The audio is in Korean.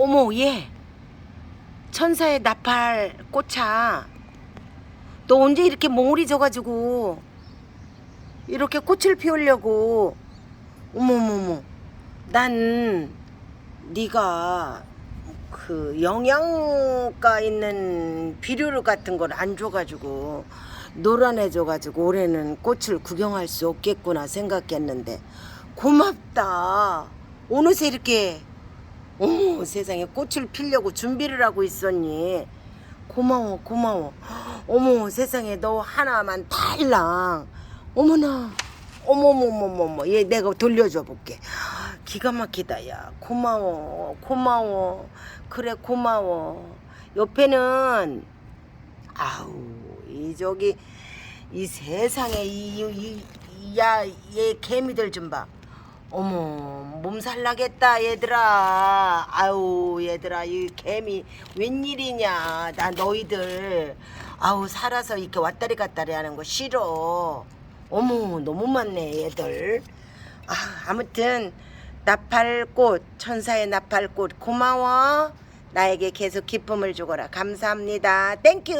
어머 얘. 천사의 나팔 꽃차. 너 언제 이렇게 몽울이 져가지고 이렇게 꽃을 피우려고? 어머머머. 난 네가 그 영양가 있는 비료 같은 걸 안 줘가지고 노란해져가지고 올해는 꽃을 구경할 수 없겠구나 생각했는데. 고맙다. 어느새 이렇게 어머 세상에 꽃을 피려고 준비를 하고 있었니? 고마워 고마워. 어머 세상에 너 하나만 달랑. 어머나. 어머머머머머. 얘 내가 돌려줘 볼게. 기가 막히다 야. 고마워 고마워. 그래 고마워. 옆에는 아우 이 저기 이 세상에 이야얘 개미들 좀 봐. 어머 몸살 나겠다 얘들아. 아우 얘들아 이 개미 웬일이냐 나 너희들. 아우 살아서 이렇게 왔다리 갔다리 하는 거 싫어. 어머 너무 많네 얘들. 아 아무튼 나팔꽃 천사의 나팔꽃 고마워. 나에게 계속 기쁨을 주거라. 감사합니다. 땡큐